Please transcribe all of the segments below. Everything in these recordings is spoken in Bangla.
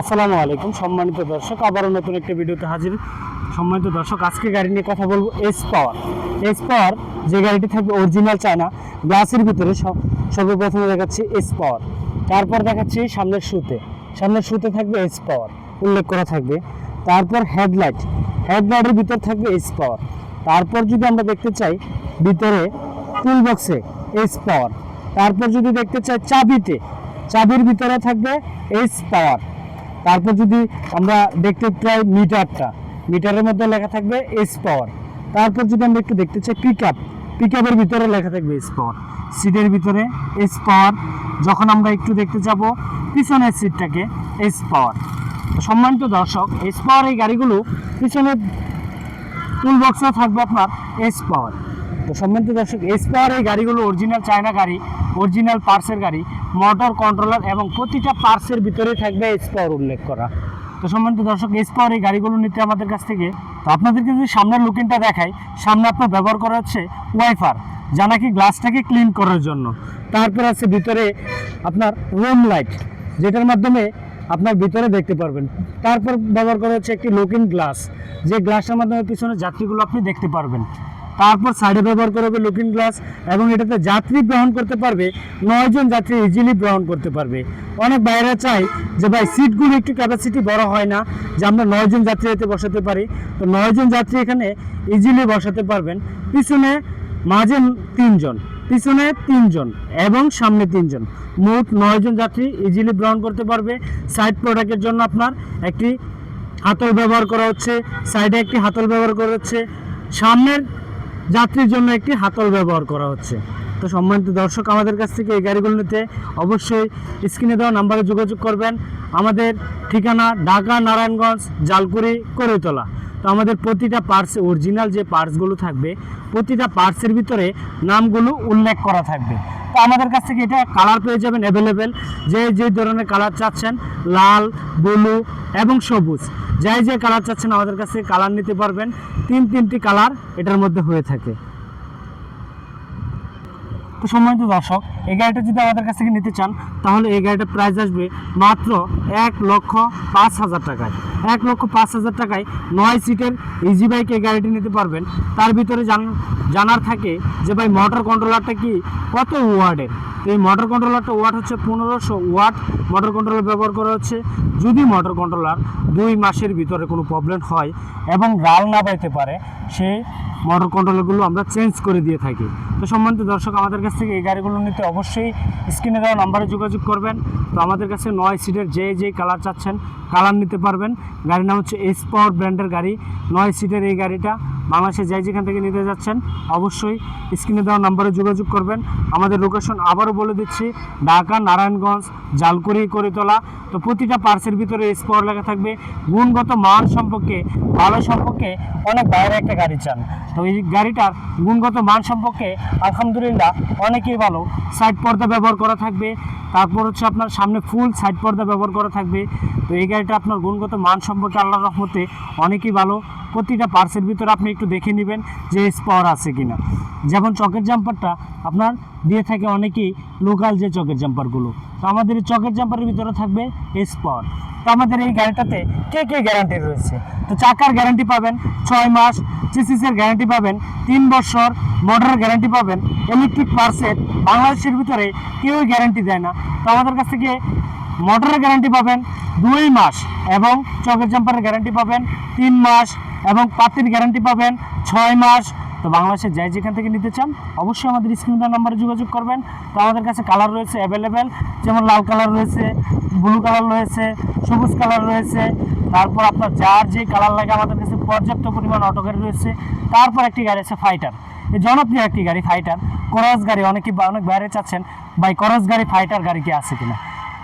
আসসালামু আলাইকুম। সম্মানিত দর্শক, আবারও নতুন একটা ভিডিওতে হাজির। সম্মানিত দর্শক, আজকে গাড়ি নিয়ে কথা বলব এস পাওয়ার এস পাওয়ার যে গাড়িটি থাকবে অরিজিনাল চায়না গ্লাসের ভিতরে সর্বপ্রথমে দেখাচ্ছি এস পাওয়ার তারপর দেখাচ্ছি সামনের শুতে সামনের শুতে থাকবে এস পাওয়ার উল্লেখ করা থাকবে। তারপর হেডলাইট হেডলাইটের ভিতর থাকবে এস পাওয়ার তারপর যদি আমরা দেখতে চাই, ভিতরে টুল বক্সে এস পাওয়ার তারপর যদি দেখতে চাই, চাবিতে, চাবির ভিতরে থাকবে এস পাওয়ার তারপর যদি আমরা দেখতে চাই মিটারটা, মিটারের মধ্যে লেখা থাকবে এস পাওয়ার তারপর যদি আমরা একটু দেখতে চাই পিক আপ পিক আপের ভিতরে লেখা থাকবে এস পাওয়ার সিটের ভিতরে এস পাওয়ার যখন আমরা একটু দেখতে যাব, পিছনের সিটটাকে এস পাওয়ার সম্মানিত দর্শক এস পাওয়ার এই গাড়িগুলো পিছনের টুল বক্সে থাকবে আপনার এস পাওয়ার তো সম্মানিত দর্শক এস পাওয়ার এই গাড়িগুলো অরিজিনাল চায়না গাড়ি অরিজিনাল পার্সের গাড়ি মোটর কন্ট্রোলার এবং প্রতিটা পার্সের ভিতরে থাকবে এস পাওয়ার উল্লেখ করা। তো সম্মানিত দর্শক এস পাওয়ার এই গাড়িগুলো নিতে আমাদের কাছ থেকে, তো আপনাদেরকে যদি সামনের লুকিংটা দেখাই, সামনে আপনার ব্যবহার করা হচ্ছে ওয়াইফার যা নাকি গ্লাসটাকে ক্লিন করার জন্য। তারপর আছে ভিতরে আপনার রুম লাইট যেটার মাধ্যমে আপনার ভিতরে দেখতে পারবেন। তারপর ব্যবহার করা হচ্ছে একটি লুকিং গ্লাস যে গ্লাসের মাধ্যমে পিছনে যাত্রীগুলো আপনি দেখতে পারবেন। তারপর সাইডে ব্যবহার করা হবে লুকিং গ্লাস এবং এটাতে যাত্রী গ্রহণ করতে পারবে নয়জন যাত্রী ইজিলি গ্রহণ করতে পারবে। অনেক বাইরে চাই যে, ভাই সিটগুলো একটু ক্যাপাসিটি বড় হয় না, যে আমরা নয়জন যাত্রী এতে বসাতে পারি। তো নয়জন যাত্রী এখানে ইজিলি বসাতে পারবেন। পিছনে মাঝে তিনজন, পিছনে তিনজন, এবং সামনে তিনজন। মোট নয়জন যাত্রী ইজিলি গ্রহণ করতে পারবে। সাইড প্রোডাক্টের জন্য আপনার একটি হাতল ব্যবহার করা হচ্ছে সাইডে একটি হাতল ব্যবহার করা হচ্ছে। সামনের যাত্রীর জন্য একটি হাতল ব্যবহার করা হচ্ছে। তো সম্মানিত দর্শক, আমাদের কাছ থেকে এই গাড়িগুলো নিতে অবশ্যই স্ক্রিনে দেওয়া নাম্বারে যোগাযোগ করবেন। আমাদের ঠিকানা ঢাকা, নারায়ণগঞ্জ, জালকুড়ি, করেতলা। তো আমাদের প্রতিটা পার্টস অরিজিনাল যে পার্টসগুলো থাকবে, প্রতিটা পার্টসের ভিতরে নামগুলো উল্লেখ করা থাকবে। তো আমাদের কাছ থেকে এটা কালার পেয়ে যাবেন অ্যাভেলেবেল যে যে ধরনের কালার চাচ্ছেন, লাল ব্লু এবং সবুজ। যাই যে কালার চাচ্ছেন আমাদের কাছে কালার নিতে পারবেন। তিন তিনটি কালার এটার মধ্যে হয়ে থাকে। সম্মানিত দর্শক, এই গাড়িটা যদি আমাদের কাছ থেকে নিতে চান, তাহলে এই গাড়িটার প্রাইস আসবে মাত্র এক লক্ষ পাঁচ হাজার টাকায়। এক লক্ষ পাঁচ হাজার টাকায় নয় সিটের ইজি বাইক এই গাড়িটি নিতে পারবেন। তার ভিতরে জান, জানার থাকে যে ভাই মোটর কন্ট্রোলারটা কি, কত ওয়ার্ডের তো এই মোটর কন্ট্রোলারটা ওয়াট হচ্ছে পনেরোশো ওয়াট। মোটর কন্ট্রোলার ব্যবহার করা হচ্ছে। যদি মোটর কন্ট্রোলার দুই মাসের ভিতরে কোনো প্রবলেম হয় এবং রাল না পাইতে পারে, সে মোটর কন্ট্রোলারগুলো আমরা চেঞ্জ করে দিয়ে থাকি। তো সম্মানিত দর্শক, আমাদের কাছ থেকে এই গাড়িগুলো নিতে অবশ্যই স্ক্রিনে দেওয়া নাম্বারে যোগাযোগ করবেন। তো আমাদের কাছে নয় সিটের যে যে কালার চাচ্ছেন, কালার নিতে পারবেন। গাড়ির নাম হচ্ছে এস পাওয়ার ব্র্যান্ডের গাড়ি। নয় সিটের এই গাড়িটা বাংলাদেশে যাই যেখান থেকে নিতে যাচ্ছেন, অবশ্যই স্ক্রিনে দেওয়া নাম্বারে যোগাযোগ করবেন। আমাদের লোকেশন আবারও বলে দিচ্ছি, ঢাকা, নারায়ণগঞ্জ, জালকুড়ি, করিতলা। তো প্রতিটা পার্সের ভিতরে এস পাওয়ার লেখা থাকবে। গুণগত মান সম্পর্কে, ভালো সম্পর্কে অনেক বাইরে একটা গাড়ি চান। তো এই গাড়িটার গুণগত মান সম্পর্কে আলহামদুলিল্লাহ অনেকেই ভালো। সাইড পর্দা ব্যবহার করা থাকবে। তারপর হচ্ছে আপনার সামনে ফুল সাইড পর্দা ব্যবহার করা থাকবে। তো এই গাড়িটা আপনার গুণগত মান সম্পর্কে আল্লাহ রহমতে অনেকই ভালো। প্রতিটা পার্সের ভিতরে আপনি একটু দেখে নেবেন যে স্পর আছে কিনা। যেমন চকের জাম্পারটা আপনার দিয়ে থাকে অনেকেই লোকাল যে চকের জাম্পারগুলো তো আমাদের এই চকের জাম্পারের ভিতরে থাকবে এস পাওয়ার তো আমাদের এই গাড়িটাতে কে কে গ্যারান্টি রয়েছে? তো চাকার গ্যারান্টি পাবেন, ছয় মাস চিসিসের গ্যারান্টি পাবেন, তিন বছর মোটরের গ্যারান্টি পাবেন ইলেকট্রিক পার্সের বাংলাদেশের ভিতরে কেউই গ্যারান্টি দেয় না। তো আমাদের কাছ থেকে মোটরের গ্যারান্টি পাবেন, দুই মাস এবং চকের জাম্পারের গ্যারান্টি পাবেন, তিন মাস এবং পাতির গ্যারান্টি পাবেন ছয় মাস। তো বাংলাদেশে যাই যেখান থেকে নিতে চান, অবশ্যই আমাদের স্ক্রিন নাম্বারে যোগাযোগ করবেন। তো আমাদের কাছে কালার রয়েছে অ্যাভেলেবেল যেমন লাল কালার রয়েছে ব্লু কালার রয়েছে, সবুজ কালার রয়েছে। তারপর আপনার যার যে কালার লাগে আমাদের কাছে পর্যাপ্ত পরিমাণ অটো গাড়ি রয়েছে। তারপর একটি গাড়ি আছে ফাইটার জনপ্রিয় একটি গাড়ি ফাইটার করস গাড়ি। অনেকে অনেক বাইরে চাচ্ছেন, ভাই করস গাড়ি ফাইটার গাড়ি কি আছে কিনা?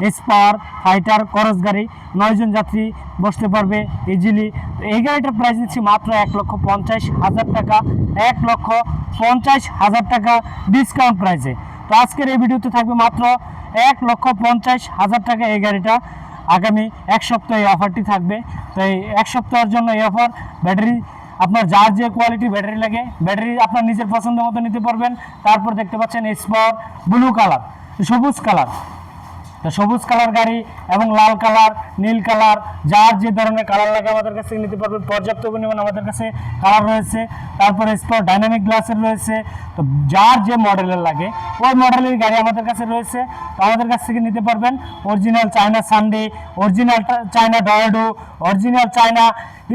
এসপার ফাইটার করস গাড়ি, নয়জন যাত্রী বসতে পারবে ইজিলি এই গাড়িটার প্রাইস দিচ্ছি মাত্র এক লক্ষ পঞ্চাশ হাজার টাকা, এক লক্ষ পঞ্চাশ হাজার টাকা ডিসকাউন্ট প্রাইসে তো আজকের এই ভিডিওতে থাকবে মাত্র এক লক্ষ পঞ্চাশ হাজার টাকা এই গাড়িটা। আগামী এক সপ্তাহ এই অফারটি থাকবে। তো এই এক সপ্তাহের জন্য এই অফার ব্যাটারি আপনার যার যে কোয়ালিটি ব্যাটারি লাগে ব্যাটারি আপনার নিজের পছন্দ মতো নিতে পারবেন। তারপর দেখতে পাচ্ছেন স্পার ব্লু কালার সবুজ কালার সবুজ কালার গাড়ি এবং লাল কালার, নীল কালার, যার যে ধরনের কালার লাগে আমাদের কাছে নিতে পারবেন পর্যাপ্ত পরিমাণ আমাদের কাছে কালার রয়েছে। তারপরে স্পট ডাইনামিক গ্লাসের রয়েছে। তো যার যে মডেলের লাগে, ওই মডেলের গাড়ি আমাদের কাছে রয়েছে। তো আমাদের কাছ থেকে নিতে পারবেন। Original China Sunday original China ডয়েডো অরিজিনাল চায়না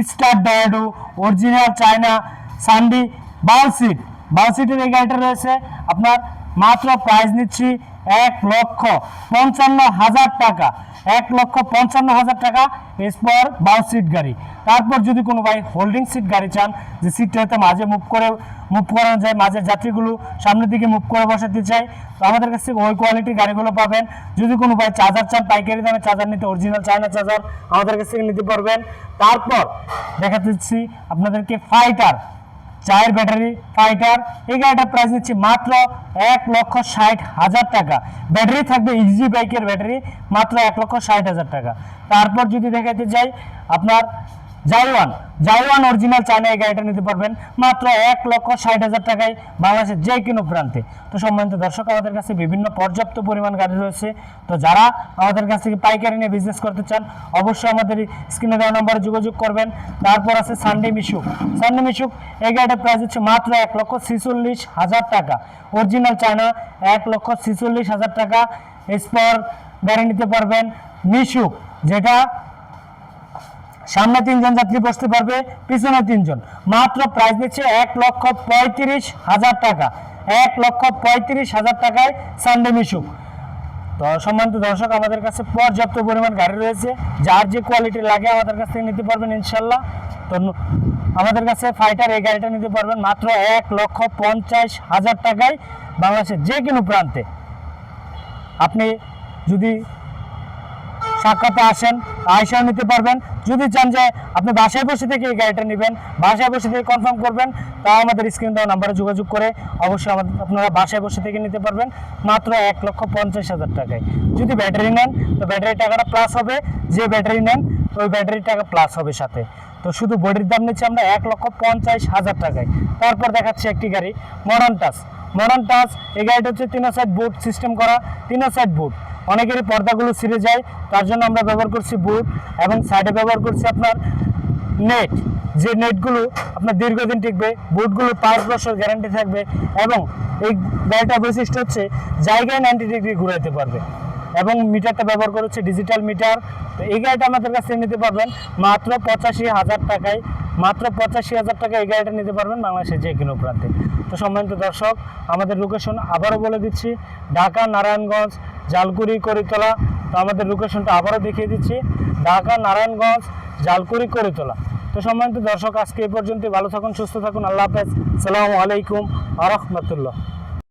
স্টার ডয়েডো অরিজিনাল চায়না সানডি বাল সিট বাল সিটের এই গাড়িটা রয়েছে। আপনার মাত্র প্রাইস নিচ্ছি এক লক্ষ পঞ্চান্ন হাজার টাকা। এক লক্ষ পঞ্চান্ন হাজার টাকা এসপর বাউ সিট গাড়ি। তারপর যদি কোনো ভাই হোল্ডিং সিট গাড়ি চান, যে সিটটাতে মাঝে মুভ করে মুভ করানো যায়, মাঝে যাত্রীগুলো সামনের দিকে মুভ করে বসাতে চাই তো আমাদের কাছ থেকে ওই কোয়ালিটির গাড়িগুলো পাবেন। যদি কোনো ভাই চার্জার চান, পাইকারি দামে চার্জার নিতে অরিজিনাল চায়না চার্জার আমাদের কাছ থেকে নিতে পারবেন। তারপর দেখা দিচ্ছি আপনাদেরকে ফাইটার চায়ের ব্যাটারি ফাইটার এই গাড়িটার প্রাইস হচ্ছে মাত্র এক লক্ষ ষাট হাজার টাকা। ব্যাটারি থাকবে ইজি বাইকের ব্যাটারি, মাত্র এক লক্ষ ষাট হাজার টাকা। তারপর যদি দেখাতে যাই, আপনার জাইওয়ান জাইওয়ান অরিজিনাল চায়না এই গাড়িটা নিতে পারবেন। মাত্র এক লক্ষ ষাট হাজার টাকায় বাংলাদেশের যে কোনো প্রান্তে। তো সম্মানিত দর্শক, আমাদের কাছে বিভিন্ন পর্যাপ্ত পরিমাণ গাড়ি রয়েছে। তো যারা আমাদের কাছ থেকে পাইকারি নিয়ে বিজনেস করতে চান, অবশ্যই আমাদের স্ক্রিনে দেওয়া নম্বরে যোগাযোগ করবেন। তারপর আছে সানডে মিশুক সানডে মিশুক এই গাড়িটার প্রাইস হচ্ছে মাত্র এক লক্ষ ছিচল্লিশ হাজার টাকা। অরিজিনাল চায়না এক লক্ষ ছিচল্লিশ হাজার টাকা। এসপর গাড়ি নিতে পারবেন মিশুক যেটা সামনে তিনজন যাত্রী বসতে পারবে, পিছনে তিনজন। মাত্র প্রাইস দিচ্ছে এক লক্ষ পঁয়ত্রিশ হাজার টাকা। এক লক্ষ পঁয়ত্রিশ হাজার টাকায় সানডে মিশুক তো সম্মানিত দর্শক, আমাদের কাছে পর্যাপ্ত পরিমাণ গাড়ি রয়েছে। যার যে কোয়ালিটি লাগে আমাদের কাছ থেকে নিতে পারবেন ইনশাল্লাহ তো আমাদের কাছে ফাইটার এই গাড়িটা নিতে পারবেন মাত্র এক লক্ষ পঞ্চাশ হাজার টাকায় বাংলাদেশের যে কোনো প্রান্তে। আপনি যদি সাক্ষাতে আসেন আয়সাও নিতে পারবেন। যদি চান যে আপনি বাসায় বসে থেকে এই গাড়িটা নেবেন, বাসায় বসে থেকে কনফার্ম করবেন, তাও আমাদের স্ক্রিন দেওয়া নাম্বারে যোগাযোগ করে অবশ্যই আমাদের আপনারা বাসায় বসে থেকে নিতে পারবেন, মাত্র এক লক্ষ পঞ্চাশ হাজার টাকায়। যদি ব্যাটারি নেন, তো ব্যাটারি টাকাটা প্লাস হবে। যে ব্যাটারি নেন ওই ব্যাটারি টাকা প্লাস হবে সাথে। তো শুধু বডির দাম নিচ্ছে আমরা এক লক্ষ পঞ্চাশ হাজার টাকায়। তারপর দেখাচ্ছি একটি গাড়ি মডার্ন টাচ মডার্ন টাচ এই গাড়িটা হচ্ছে তিনো সাইড বুট সিস্টেম করা, তিনো সাইড বুট অনেকেরই পর্দাগুলো ছিঁড়ে যায়, তার জন্য আমরা ব্যবহার করছি বুট এবং সাইডে ব্যবহার করছি আপনার নেট যে নেটগুলো আপনার দীর্ঘদিন টিকবে, বুটগুলো পাঁচ বছর গ্যারান্টি থাকবে এবং এই গাড়িটার বৈশিষ্ট্য হচ্ছে জায়গায় নাইনটি ডিগ্রি ঘুরাইতে পারবে। এবং মিটারটা ব্যবহার করেছে ডিজিটাল মিটার তো এই গাড়িটা আমাদের কাছে নিতে পারবেন। মাত্র পঁচাশি হাজার টাকায়, মাত্র পঁচাশি হাজার টাকা এই গাড়িটা নিতে পারবেন বাংলাদেশের যে কোনো প্রান্তে। তো সম্মানিত দর্শক, আমাদের লোকেশন আবারও বলে দিচ্ছি, ঢাকা, নারায়ণগঞ্জ, জালকুড়ি, করিতলা। তো আমাদের লোকেশনটা আবারও দেখিয়ে দিচ্ছি, ঢাকা, নারায়ণগঞ্জ, জালকুড়ি, করিতলা। তো সম্মানিত দর্শক, আজকে এই পর্যন্ত ভালো থাকুন, সুস্থ থাকুন। আল্লাহ হাফেজ। সালামু আলাইকুম আ রহমতুল্লাহ।